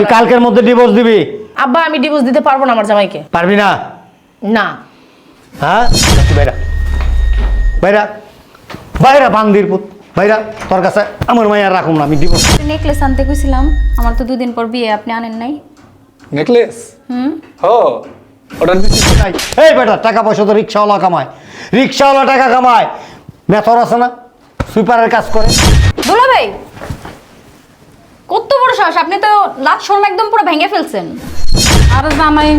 তুই কালকের মধ্যে ডিভোর্স দিবি। আব্বা আমি ডিভোর্স দিতে পারব না আমার জামাইকে। পারবি না? না। হ্যাঁ? তুই বাইরা। বাইরা। বাইরা বান্দির পুত। বাইরা তোর কাছে আমার মাইয়া রাখুম না আমি ডিভোর্স নেকলেস আনতে কইছিলাম আমার তো দুদিন পর বিয়ে আপনি আনেন নাই। নেকলেস হুম। ও অর্ডার দিচ্ছি নাই এই বেটা টাকা পয়সা তো রিক্সাওয়ালা কামায়। রিক্সাওয়ালা টাকা কামায়। মেথর আছে না? সুইপারের কাজ করে। দুলা ভাই কত বড় সাহস? আপনি তো লাভ শর্মা একদম পুরো ভেঙে ফেলছেন। আর জামাই।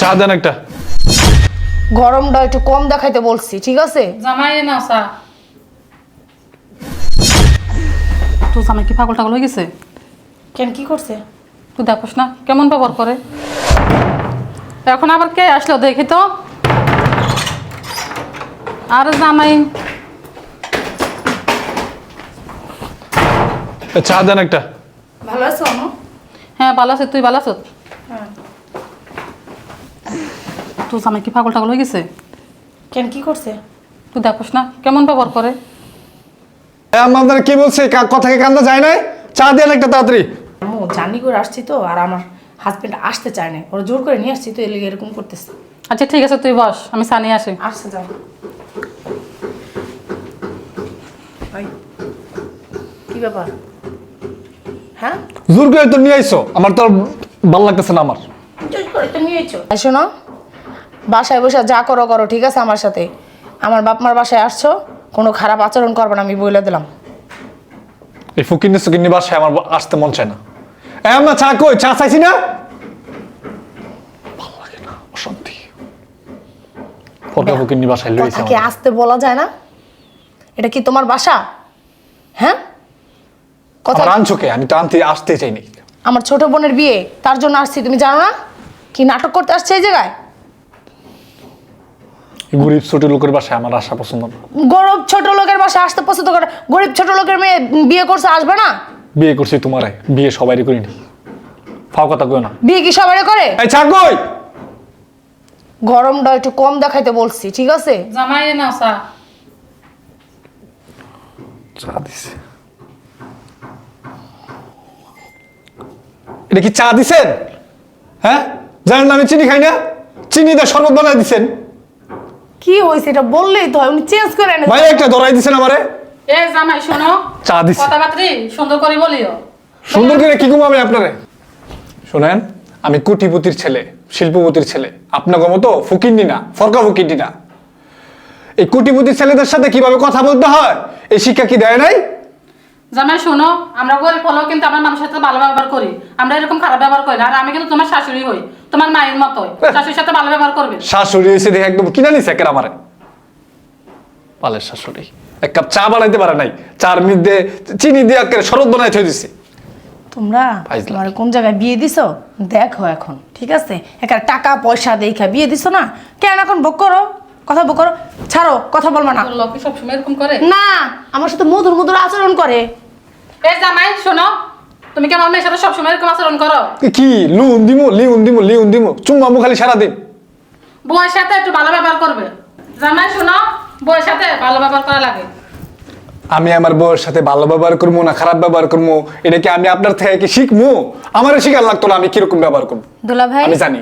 চা দেন একটা। গরমটা একটু কম দেখাইতে বলছি ঠিক আছে? জামাই না সা তো জামাই কি পাগল টাগল হয়ে গেছে? কেন কি করছে? তুই দেখোস না কেমন ব্যবহার করে? এখন আবার কে আসলো দেখি তো? আর জামাই। চা দেন একটা। ভালো আছো হ্যাঁ ভালো আছে। তুই ভালো আছো? তুই জামাই কি পাগল টাগল হয়ে গেছে? কেন কি করছে? তুই দেখোস না কেমন ব্যবহার করে? এ, আম্মা কি বলছে? কা- কথা কি কান্দা যায় নাই? চা দেন একটা তাড়াতাড়ি। আমু জানি করে আসছি তো আর আমার হাজবেন্ড আসতে চায় না ওরা জোর করে নিয়ে আসছি তো এর লিগে এরকম করতেছে। আচ্ছা ঠিক আছে তুই বস আমি সানি আসি। আসছে যাও। কি ব্যাপার? হ্যাঁ? জোর করে তো নিয়ে আইসো। আমার তো ভালো লাগতেছে না আমার। জোর করে তো নিয়েছো শোনো বাসায় বসে যা করো করো ঠিক আছে আমার সাথে? আমার বাপ মার বাসায় আসছো কোনো খারাপ আচরণ করবে না আমি বলে দিলাম। এই ফুকিনি সুকিনি বাসায় আমার আসতে মন চায় না। এ আম্মা চা কই? চা চাইছি না? ভালো লাগে না অশান্তি। ফটকা ফুকিনি বাসায় লইছে কথা কি আসতে বলা যায় না? এটা কি তোমার বাসা? হ্যাঁ? কথা আমার আনছো কে আমি তো আনতে আসতে চাইনি। আমার ছোট বোনের বিয়ে তার জন্য আসছি তুমি জানো না? কি নাটক করতে আসছে এই জায়গায়? গরিব ছোট লোকের বাসায় আমার আসা পছন্দ না। গরিব ছোট লোকের বাসায় আসতে পছন্দ করে গরিব ছোট লোকের মেয়ে বিয়ে করছে আসবে না? বিয়ে করছি তোমারে বিয়ে সবাই করিনি। ফাও কথা কই না। বিয়ে কি সবাই করে? এই চা কই? গরমটা একটু কম দেখাইতে বলছি ঠিক আছে? জামাই না সা চা দিছে। এটা কি চা দিছেন? হ্যাঁ? জানেন না আমি চিনি খাই না। চিনি দিয়ে শরবত বানাই দিছেন। কি হয়েছে এটা বললেই তো হয় উনি চেঞ্জ করে এনে ভাই একটা ধরাই দিছেন আমারে। এ জামাই শোনো। চা দিছে। কথাবার্তি সুন্দর করে বলিও। সুন্দর করে কি ঘুমাবে আপনারে? শোনেন আমি কোটিপতির ছেলে শিল্পপতির ছেলে। আপনাকে মতো ফকিন্নি না ফরকা ফকিন্নি না। এই কোটিপতির ছেলেদের সাথে কীভাবে কথা বলতে হয়? এই শিক্ষা কি দেয় নাই? জামাই শোনো আমরা গরিব হলেও কিন্তু আমরা মানুষের সাথে ভালো ব্যবহার করি। আমরা এরকম খারাপ ব্যবহার করি না। আর আমি কিন্তু তোমার শাশুড়ি হই। তোমার মায়ের মতো শাশুড়ির সাথে ভালো ব্যবহার করবে। শাশুড়ি এসে দেখে একদম কিনা নিছে একের আমারে? পালের শাশুড়ি। এক কাপ চা বানাইতে পারে নাই। চার মধ্যে চিনি দিয়ে একের শরৎ বানাই থই দিছে। তোমরা। তোমার কোন জায়গায় বিয়ে দিছো? দেখো এখন ঠিক আছে? একার টাকা পয়সা দেখা বিয়ে দিছো না? কেন এখন ভোগ করো? কথা ভোগ করো। ছাড়ো কথা বলবা না। লোক কি সবসময় এরকম করে? না আমার সাথে মধুর মধুর আচরণ করে। এ জামাই শোনো তুমি কি আমার মেয়ের সাথে সবসময় এরকম আচরণ করো? কি? লুন দিমু লিউন দিমু লিউন দিমু। চুম্মা মু খালি সারাদিন। বউয়ের সাথে একটু ভালো ব্যবহার করবে। জামাই শোনো বউয়ের সাথে ভালো ব্যবহার করা লাগে। আমি আমার বউয়ের সাথে ভালো ব্যবহার করব না খারাপ ব্যবহার করব? এটা কি আমি আপনার থেকে কি শিখব? আমারও শিখার লাগতো না আমি কীরকম ব্যবহার করব। দুলা ভাই আমি জানি।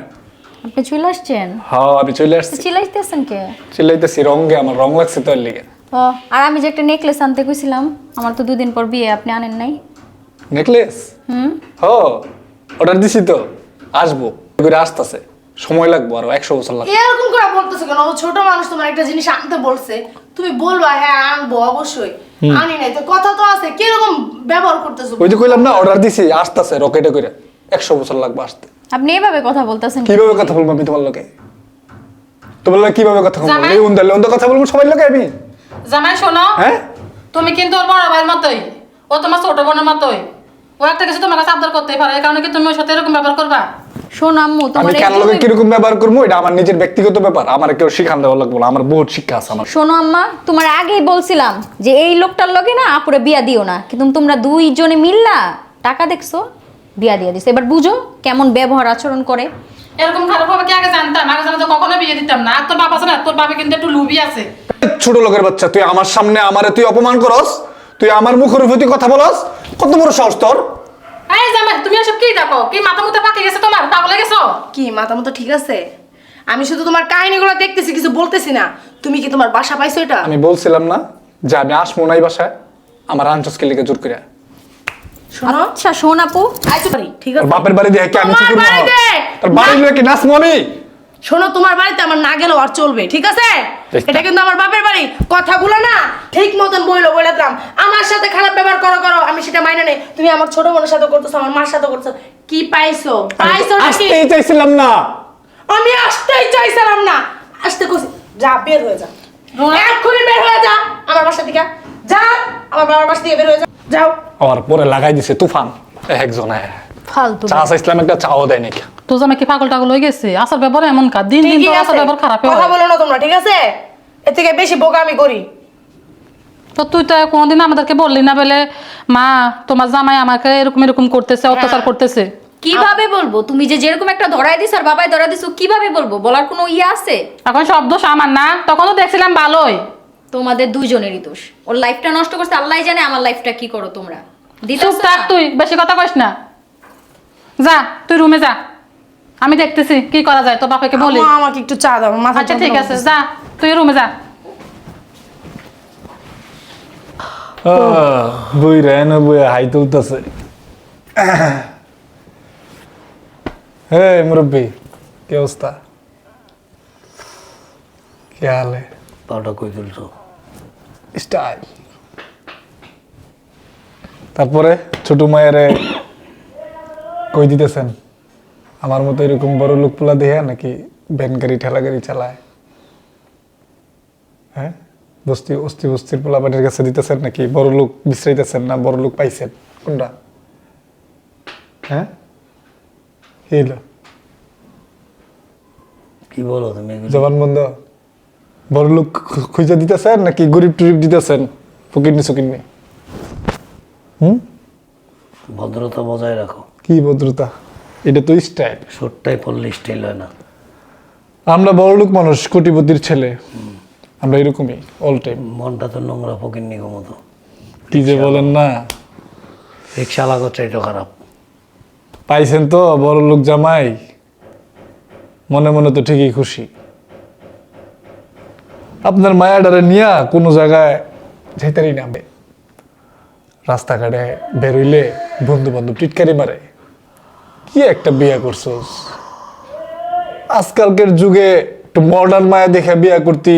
আপনি চলে আসছেন? হ্যাঁ আমি চলে আসছি। চিলাইতেছেন কে? চিল্লাইতেছি রঙে আমার রং লাগছে তোর লিগে। ও আর আমি যে একটা নেকলেস আনতে কইছিলাম আমার তো দুদিন পর বিয়ে আপনি আনেন নাই? নেকলেস হুম? হ অর্ডার দিছি তো। আসব। করে আসতেছে। সময় লাগবো আরও একশো বছর লাগবে। এরকম করে বলতেছো কেন? ও ছোট মানুষ তোমার একটা জিনিস আনতে বলছে। তুমি বলবা হ্যাঁ আনব অবশ্যই। আনি নাই তো কথা তো আছে। কীরকম ব্যবহার করতেছো? ওই যে কইলাম না অর্ডার দিছি আসতেছে রকেটে করে একশো বছর লাগবে আসতে। আপনি এইভাবে কথা বলতেছেন কীভাবে কথা বলব আমি তোমার লোকে তোমার লোকে কীভাবে কথা বলব? জামাই। লেউন দা কথা বলব সবাই লোকে আমি? জামাই শোনো। হ্যাঁ? তুমি কিন্তু ওর বড় ভাইয়ের মতোই। ও তোমার ছোট বোনের মতোই। ও একটা কিছু তোমার কাছে আবদার করতেই পারে এই কারণে কি তুমি ওর সাথে এরকম ব্যবহার করবা? শোন আম্মু আমি কেন লোকে কীরকম ব্যবহার করব? এটা আমার নিজের ব্যক্তিগত ব্যাপার আমার কেউ শিখান দেওয়া লাগবে না আমার বহুত শিক্ষা আছে আমার। শোনো আম্মা তোমার আগেই বলছিলাম যে এই লোকটার লগে না আপুরে বিয়া দিও না কিন্তু তোমরা দুইজনে মিললা টাকা দেখছ বিয়া দিয়ে দিছো। এবার বুঝো কেমন ব্যবহার আচরণ করে। এরকম খারাপ হবে কি? আগে জানতাম আগে জানতে কখনো বিয়ে দিতাম না। আর তোর বাবা আছে না তোর বাবা কিন্তু একটু লুবি আছে। ছোট লোকের বাচ্চা তুই আমার সামনে আমারে তুই অপমান করস? তুই আমার মুখের প্রতি কথা বলস? কত বড় সাহস তোর? এই জামাই তুমি এসব কি দেখো? কি মাথা মুথা পাকে গেছে তোমার? পাগলে গেছো? কি মাথা মতো ঠিক আছে? আমি শুধু তোমার কাহিনীগুলো দেখতেছি কিছু বলতেছি না। তুমি কি তোমার বাসা পাইছো এটা? আমি বলছিলাম না যে আমি আসব নাই বাসায় আমার আনচসকে লিখে জোর করে শোনো। আচ্ছা শোন আপু। আইছো পারি ঠিক আছে। বাপের বাড়ি দিয়ে কি আমি কি করব! তোর বাড়ি কি আমি? শোনো তোমার বাড়িতে আমার না গেলেও আর চলবে ঠিক আছে? এটা কিন্তু আমার বাপের বাড়ি। কথাগুলো না ঠিক মতন বইলো বলে দিলাম। আমার সাথে খারাপ ব্যবহার করো করো আমি সেটা মাইনে নেই। তুমি আমার ছোট বোনের সাথে করতেছো আমার মার সাথে করছ কি পাইছো? পাইছো আসতেই চাইছিলাম না। আমি আসতেই চাইছিলাম না। আসতে কইছি যা বের হয়ে যা। এক্ষুনি বের হয়ে যা আমার বাসা থেকে যা আমার বাবার বাসা থেকে বের হয়ে যা। যাও। আর পরে লাগাই দিছে তুফান। একজন ফালতু চা চাইছিলাম একটা চাও দেয় নাকি? তো কি পাগল টাগল হয়ে গেছে? আসার ব্যাপার এমন কাজ দিন দিন তো আসার ব্যাপার খারাপ কথা বলো না তোমরা ঠিক আছে? এর থেকে বেশি বোকা আমি করি। তো তুই তো কোনোদিন আমাদেরকে বললি না বলে মা তোমার জামাই আমাকে এরকম এরকম করতেছে অত্যাচার করতেছে। কীভাবে বলব? তুমি যে যেরকম একটা ধরাই দিছ আর বাবাই ধরাই দিছো কীভাবে বলব? বলার কোনো ইয়ে আছে? এখন সব দোষ আমার না তখন তো দেখছিলাম ভালোই। তোমাদের দুইজনেরই দোষ। ওর লাইফটা নষ্ট করছে আল্লাহ জানে আমার লাইফটা কি করো তোমরা। থাক তুই বেশি কথা কইস না। যা তুই রুমে যা। আমি দেখতেছি কি করা যায় তো বাবাকে বলি। মা, আমাকে একটু চা দাও মাথা আচ্ছা ঠিক আছে যা তুই রুমে যা। বই রে না বই হাই তুলতেছে। হে মুরব্বী কি অবস্থা? কি হালে? পাউডার কই তুলছো? স্টাইল। তারপরে ছোট মায়েরে কই দিতেছেন? আমার মতো এরকম বড় লোক পোলা দেয়া নাকি ভ্যান গাড়ি ঠেলা গাড়ি চালায়? হ্যাঁ? বস্তি অস্তি বস্তির পোলাপাটির কাছে দিতেছেন নাকি? বড় লোক বিশ্রাইতেছেন না? বড় লোক পাইছেন। কোনটা? হ্যাঁ? কি হলো? কি বলো তুমি জবান বন্ধ। বড় লোক খুঁজে দিতেছেন নাকি গরিব টরিব দিতেছেন? ফকিরনি সুকিরনি হুম? ভদ্রতা বজায় রাখো। কি ভদ্রতা? এটা তো স্টাইল শোটটাই পড়লে স্টাইল হয় না। আমরা বড় লোক মানুষ কোটিপতির ছেলে। আমরা এরকমই অল টাইম মনটা তো নোংরা ফকির নিগো মতো কি যে বলেন না। রিক্সা লাগো চাইটো খারাপ। পাইছেন তো বড় লোক জামাই। মনে মনে তো ঠিকই খুশি। আপনার মায়াডারে নিয়া কোনো জায়গায় যাইতারি নামে রাস্তাঘাটে বেরোইলে বন্ধু বান্ধব টিটকারি মারে। কি একটা বিয়া করছোস? আজকালকের যুগে একটু মডার্ন মায়া দেখে বিয়া করতি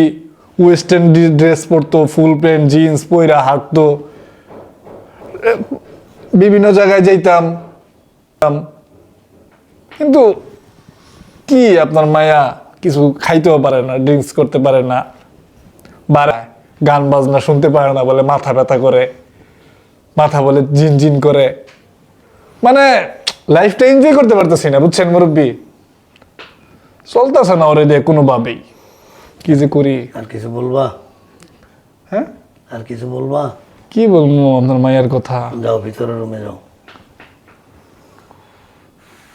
ওয়েস্টার্ন ড্রেস পরতো ফুল প্যান্ট জিন্স পইরা হাঁটতো। বিভিন্ন জায়গায় যাইতাম। কিন্তু কি আপনার মায়া? কিছু খাইতেও পারে না ড্রিঙ্কস করতে পারে না। বাড়ায় গান বাজনা শুনতে পারে না বলে মাথা ব্যথা করে। মাথা বলে জিন জিন করে। মানে লাইফটা এনজয় করতে পারতেছি না বুঝছেন মুরব্বী? চলতেছে না ওরে দিয়ে কোনোভাবেই। কি যে করি? আর কিছু বলবা? হ্যাঁ? আর কিছু বলবা? কি বলব আপনার মায়ের কথা? যাও ভিতরে রুমে যাও।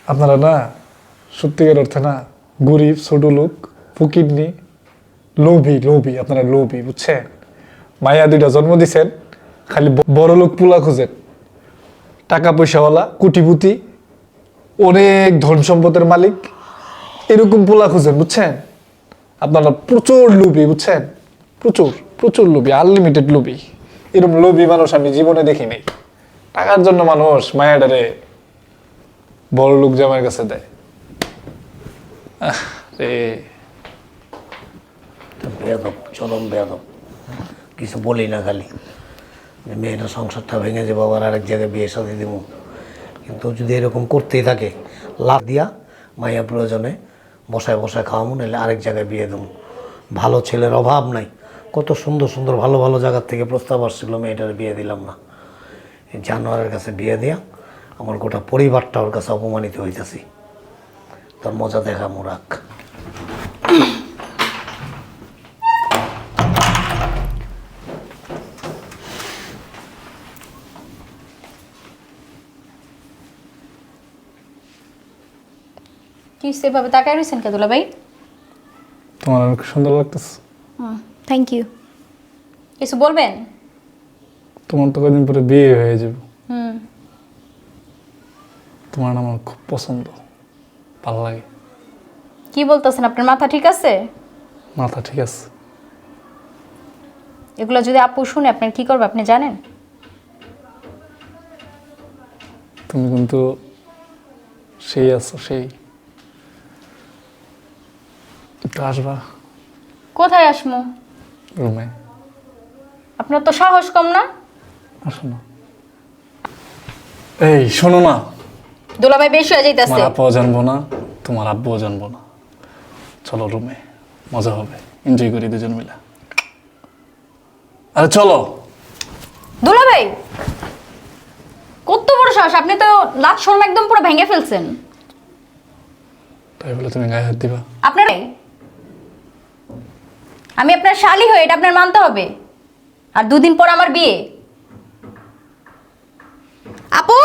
আপনারা না সত্যিকার অর্থে না গরিব ছোট লোক ফকিরনি লোভী লোভী আপনারা লোভী বুঝছেন? মায়া দুইটা জন্ম দিছেন খালি বড় লোক পোলা খুঁজেন। টাকা পয়সাওয়ালা কোটিপতি অনেক ধন সম্পদের মালিক। এরকম পোলা খুঁজেন, বুঝছেন? আপনারা প্রচুর লোভী, বুঝছেন? প্রচুর প্রচুর লোভী আনলিমিটেড লোভী। এরকম লোভী মানুষ আমি জীবনে দেখি নাই টাকার জন্য মানুষ মায়াডারে বড় লোক জামাইয়ের কাছে দেয়। রে। চরম কিছু বলি না খালি। যে মেয়েটা সংসারটা ভেঙে যাব, আবার আরেক জায়গায় বিয়ে সাথে দিব। কিন্তু যদি এরকম করতেই থাকে লাভ দিয়া মাইয়া প্রয়োজনে বসায় বসায় খাওয়াবো নাহলে আরেক জায়গায় বিয়ে দেবো। ভালো ছেলের অভাব নাই। কত সুন্দর সুন্দর ভালো ভালো জায়গার থেকে প্রস্তাব আসছিল, মেয়েটার বিয়ে দিলাম না। জানোয়ারের কাছে বিয়ে দিয়া আমার গোটা পরিবারটা ওর কাছে অপমানিত হইতেছি। তার মজা দেখা মোরাক কি সেভাবে তাকাই রয়েছেন কে তোমার অনেক সুন্দর লাগতেছে। থ্যাংক ইউ কিছু বলবেন? তোমার তো কদিন পরে বিয়ে হয়ে যাবে। হুম। তোমার আমার খুব পছন্দ। ভালো লাগে। কি বলতেছেন? আপনার মাথা ঠিক আছে? মাথা ঠিক আছে। এগুলো যদি আপু শুনে আপনার কি করবে আপনি জানেন? তুমি কিন্তু সেই আছো সেই। একটু আসবা। কোথায় আসমু? রুমে। আপনার তো সাহস কম না? আসো না। এই শোনো না। দুলাভাই বেশি হয়ে যাইতেছে। তোমার আব্বাও জানব না তোমার আব্বুও জানব না। চলো রুমে মজা হবে। এনজয় করি দুজন মিলে। আরে চলো। দুলাভাই কত বড় সাহস। আপনি তো লাত শর্ম একদম পুরো ভেঙে ফেলছেন। তাই বলে তুমি গায়ে হাত দিবা। আপনার আমি আপনার শালি হয়ে এটা আপনার মানতে হবে। আর দুদিন পর আমার বিয়ে। আপু!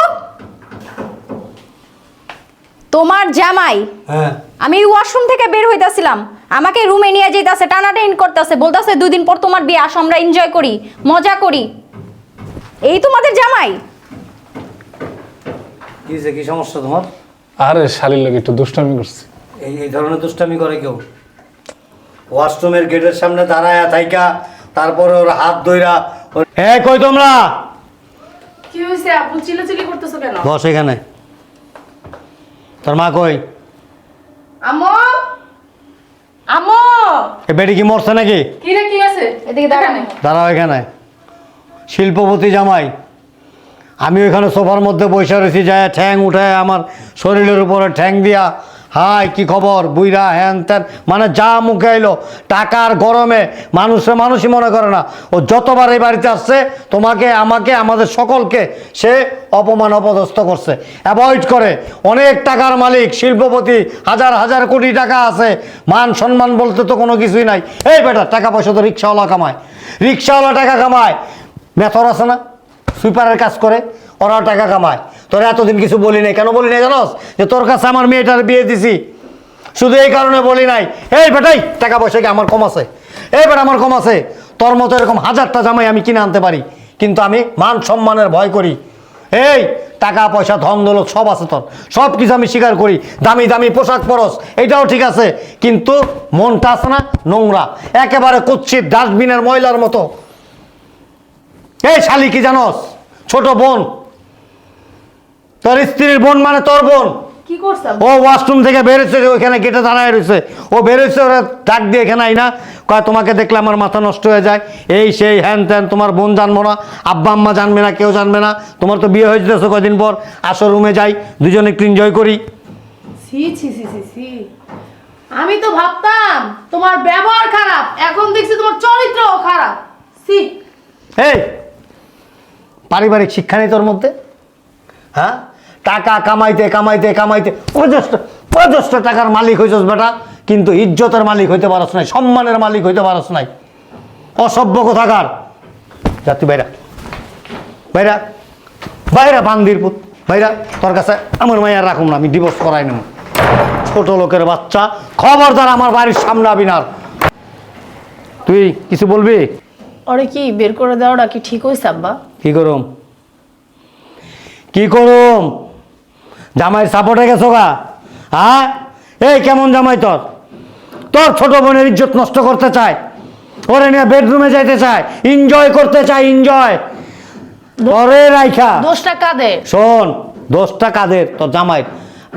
তোমার জামাই হ্যাঁ। আমি ওয়াশরুম থেকে বের হইতাছিলাম। আমাকে রুমে নিয়ে যেতেছে টানাটাইন করতেছে বলতেছে দুই দিন পর তোমার বিয়ে আসো আমরা এনজয় করি মজা করি। এই তোমাদের জামাই? কি সমস্যা তোমার? আরে শালির লোক একটু দুষ্টামি করছি। এই এই ধরনের দুষ্টামি করে কেউ? ওয়াশরুমের গেটের সামনে দাঁড়ায় থাইকা তারপরে ওর হাত ধইরা এ কই তোমরা? কি হয়েছে আপু? চিল্লাচিল্লি করতেছো কেন? বস এখানে। তোর মা কই? আমো? আমো? এ বেটি কি মরছে নাকি? কি রে কি আছে? এদিকে দাঁড়ানো দাঁড়াও এখানে। শিল্পপতি জামাই আমি ওইখানে সোফার মধ্যে বসে রয়েছি যায় ঠ্যাং উঠে আমার শরীরের উপরে ঠ্যাং দিয়া হাই, কি খবর? বুইরা হ্যান ত্যান। মানে যা মুখে এলো টাকার গরমে মানুষে মানুষই মনে করে না। ও যতবার এই বাড়িতে আসছে, তোমাকে, আমাকে, আমাদের সকলকে সে অপমান অপদস্থ করছে। অ্যাভয়েড করে। অনেক টাকার মালিক, শিল্পপতি, হাজার হাজার কোটি টাকা আছে। মান সম্মান বলতে তো কোনো কিছুই নাই। এই বেটা, টাকা পয়সা তো রিক্সাওয়ালা কামায়। রিক্সাওয়ালা টাকা কামায়। মেথর আছে না? সুইপারের কাজ করে, ওরাও টাকা কামায়। তোর এতদিন কিছু বলি নাই। কেন বলি নাই জানোস? যে তোর কাছে আমার মেয়েটার বিয়ে দিছি। শুধু এই কারণে বলি নাই। এই বেটাই টাকা পয়সা কি আমার কম আছে? এই বেটা, আমার কম আছে। তোর মতো এরকম হাজারটা জামাই আমি কিনে আনতে পারি। কিন্তু আমি মান সম্মানের ভয় করি। এই টাকা, পয়সা, ধন, দৌলত সব আছে তোর। সব কিছু আমি স্বীকার করি। দামি দামি পোশাক পরস, এটাও ঠিক আছে। কিন্তু মনটা আছে না নোংরা। একেবারে কুচ্ছিত ডাস্টবিনের ময়লার মতো। এই শালি কি জানোস? ছোট বোন। তোর স্ত্রীর বোন মানে তোর বোন। কি করছ? ও ওয়াশরুম থেকে বেরোচ্ছে ওইখানে গেটে দাঁড়ায় রয়েছে ও বেরোচ্ছে ওরা ডাক দিয়ে এখানে আই না কয় তোমাকে দেখলে আমার মাথা নষ্ট হয়ে যায়। এই সেই হ্যান ত্যান তোমার বোন জানব না আব্বা আম্মা জানবে না কেউ জানবে না। তোমার তো বিয়ে হয়ে যেতেছে কয়দিন পর। আসো রুমে যাই দুজনে একটু এনজয় করি। ছি ছি ছি ছি ছি। আমি তো ভাবতাম তোমার ব্যবহার খারাপ এখন দেখছি তোমার চরিত্রও খারাপ। ছি। এই পারিবারিক শিক্ষা নেই তোর মধ্যে? হ্যাঁ? টাকা কামাইতে কামাইতে কামাইতে অজস্র অজস্র টাকার মালিক হয়েছস বেটা কিন্তু ইজ্জতের মালিক হইতে পারস নাই সম্মানের মালিক হইতে পারস নাই। অসভ্য কোথাকার। যাত্রী বাইরা বাইরা বাইরা বান্দির পুত বাইরা তোর কাছে আমার মাইয়ার রাখুন না আমি ডিভোর্স করাই নেব। ছোট লোকের বাচ্চা খবরদার আমার বাড়ির সামনে আবি না আর। তুই কিছু বলবি? ওরে কি বের করে দেওয়াটা কি ঠিক হয়েছে আব্বা? কি করুম? কি করুম? জামাই সাপোর্টে গেছো গা? হ্যাঁ? এই কেমন জামাই তোর? তোর ছোট বোনের ইজ্জত নষ্ট করতে চায়। ওরে নিয়ে বেডরুমে যাইতে চায়। এনজয় করতে চায় এনজয় তোরে রাইখা। দোষটা কাদের? শোন দোষটা কাদের? তোর জামাই।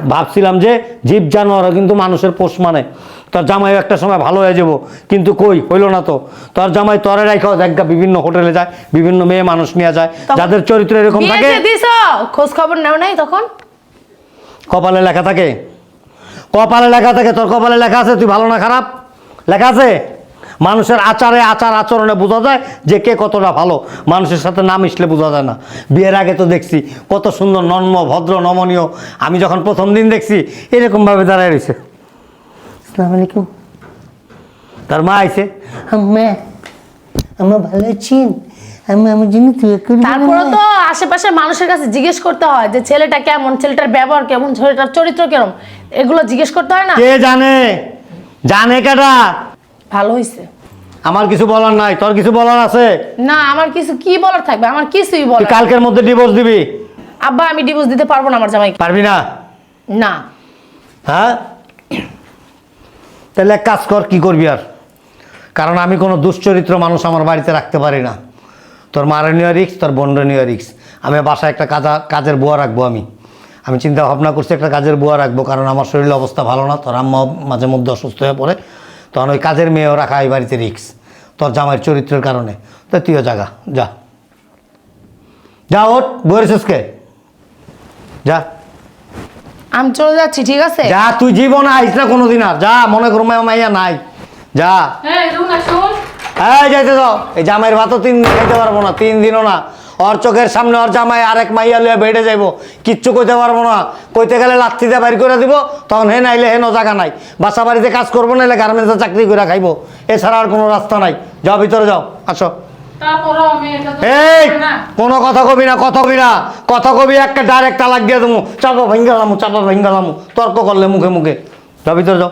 ভাবছিলাম যে জীব জানোয়ারও কিন্তু মানুষের পোষ মানে। তোর জামাই একটা সময় ভালো হয়ে যাব। কিন্তু কই? হইল না তো। তোর জামাই তরে রাখাও দেখা বিভিন্ন হোটেলে যায় বিভিন্ন মেয়ে মানুষ নিয়ে যায়। যাদের চরিত্র এরকম থাকে খোঁজ খবর নেও নাই তখন? কপালে লেখা থাকে? কপালে লেখা থাকে তোর কপালে লেখা আছে তুই ভালো না খারাপ? লেখা আছে? মানুষের আচারে আচার আচরণে বোঝা যায় যে কে কতটা ভালো। মানুষের সাথে না মিশলে বোঝা যায় না। বিয়ের আগে তো দেখছি কত সুন্দর নন্ম ভদ্র নমনীয়। আমি যখন প্রথম দিন দেখছি এরকমভাবে দাঁড়ায় রয়েছে আসসালামু আলাইকুম। তার মা আইছে। আম্মা আম্মা ভালো আছেন? আমি তুই তারপরে তো আশেপাশের মানুষের কাছে জিজ্ঞেস করতে হয় যে ছেলেটা কেমন ছেলেটার ব্যবহার কেমন ছেলেটার চরিত্র কেমন এগুলো জিজ্ঞেস করতে হয় না? কে জানে? জানে কেটা ভালো হয়েছে আমার কিছু বলার নাই। তোর কিছু বলার আছে? না আমার কিছু কি বলার থাকবে? আমার কিছুই তুই বলার কালকের মধ্যে ডিভোর্স দিবি। আব্বা আমি ডিভোর্স দিতে পারব না আমার জামাইকে। পারবি না? না। হ্যাঁ? তাহলে এক কাজ কর কি করবি আর? কারণ আমি কোনো দুশ্চরিত্র মানুষ আমার বাড়িতে রাখতে পারি না। তোর মারা নেওয়া রিক্স তোর বন্ড নেওয়া রিক্স আমি বাসায় একটা কাজা কাজের বুয়া রাখব আমি। আমি চিন্তা ভাবনা করছি একটা কাজের বুয়া রাখব কারণ আমার শরীরের অবস্থা ভালো না। তোর আম্মা মাঝে মধ্যে অসুস্থ হয়ে পড়ে। তখন ওই কাজের মেয়েও রাখা এই বাড়িতে রিক্স তোর জামাইয়ের চরিত্রের কারণে। তো তুইও জাগা যা। যা ওঠ বলেছিসকে যা। আমি চলে যাচ্ছি ঠিক আছে? যা তুই জীবন আইস না কোনোদিন আর। যা মনে করো মায়া মাইয়া নাই। যা। এই যাইতে দাও এই জামাইয়ের ভাতও তিন দিন খাইতে পারব না তিন দিনও না। ওর চোখের সামনে ওর জামাই আরেক মাইয়া লইয়া বেড়ে যাইবো কিচ্ছু কইতে পারব না। কইতে গেলে লাত্তি দিয়ে বাইর করে দিব তখন হে নাইলে হেন জায়গা নাই। বাসা বাড়িতে কাজ করব নাইলে গার্মেন্টসে চাকরি করে খাইবো। এছাড়া আর কোনো রাস্তা নাই। যাও ভিতরে যাও আসো। এই কোনো কথা কবি না কথা কবি না। কথা কবি একটা ডাইরেক্ট তালাক দিয়ে দেবো। চাপা ভেঙ্গালামু চাপা ভেঙ্গালামু তর্ক করলে মুখে মুখে। যাও ভিতরে যাও।